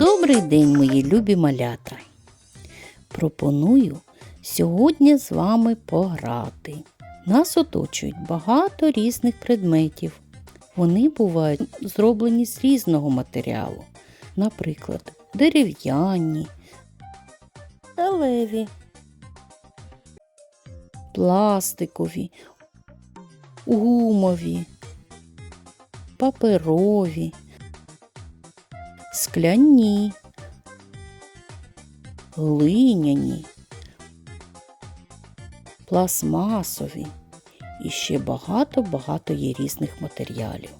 Добрий день, мої любі малята. Пропоную сьогодні з вами пограти. Нас оточують багато різних предметів. Вони бувають зроблені з різного матеріалу, наприклад, дерев'яні, сталеві, пластикові, гумові, паперові, скляні, глиняні, пластмасові і ще багато-багато є різних матеріалів.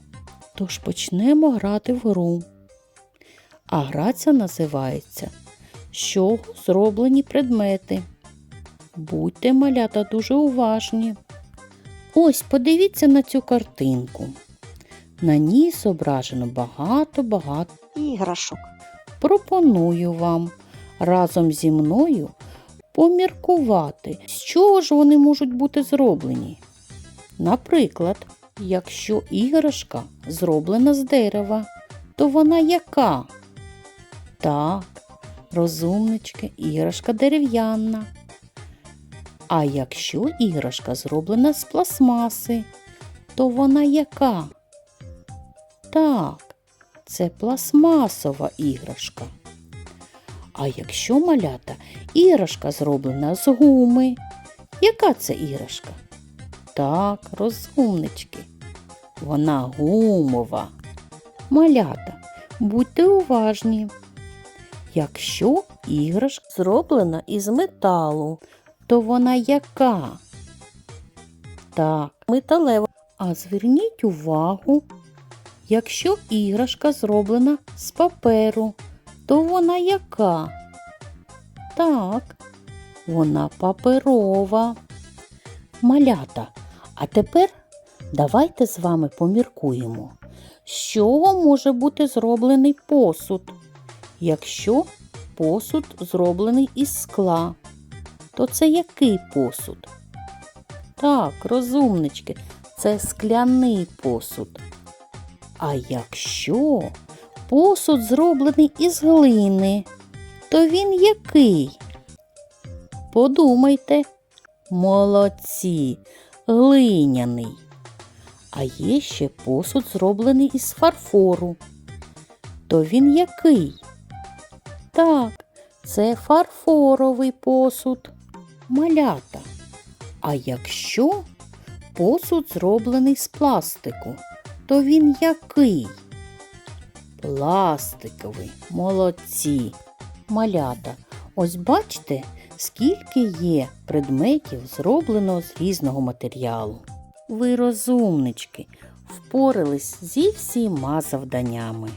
Тож почнемо грати в гру. А гра ця називається З чого зроблені предмети. Будьте малята дуже уважні. Ось подивіться на цю картинку. На ній зображено багато-багато іграшок. пропоную вам разом зі мною поміркувати, з чого ж вони можуть бути зроблені. Наприклад, якщо іграшка зроблена з дерева, то вона яка? Так, розумнички, іграшка дерев'яна. А якщо іграшка зроблена з пластмаси, то вона яка? Так, це пластмасова іграшка. А якщо малята іграшка зроблена з гуми, яка це іграшка? Так, розумнички. Вона гумова. Малята, будьте уважні. Якщо іграшка зроблена із металу, то вона яка? Так, металева. А зверніть увагу, якщо іграшка зроблена з паперу, то вона яка? Так, вона паперова. Малята, а тепер давайте з вами поміркуємо, з чого може бути зроблений посуд. Якщо посуд зроблений із скла, то це який посуд? Так, розумнички, це скляний посуд. А якщо посуд зроблений із глини, то він який? Подумайте. Молодці, глиняний. А є ще посуд зроблений із фарфору. То він який? Так, це фарфоровий посуд. Малята. А якщо посуд зроблений з пластику, то він який? Пластиковий, молодці. Малята, ось бачите, скільки є предметів зроблено з різного матеріалу. Ви розумнички, впорались зі всіма завданнями.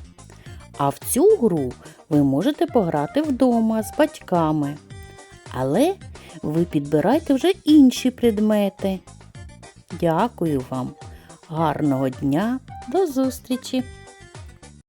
А в цю гру ви можете пограти вдома з батьками. Але ви підбирайте вже інші предмети. Дякую вам. Гарного дня, до зустрічі!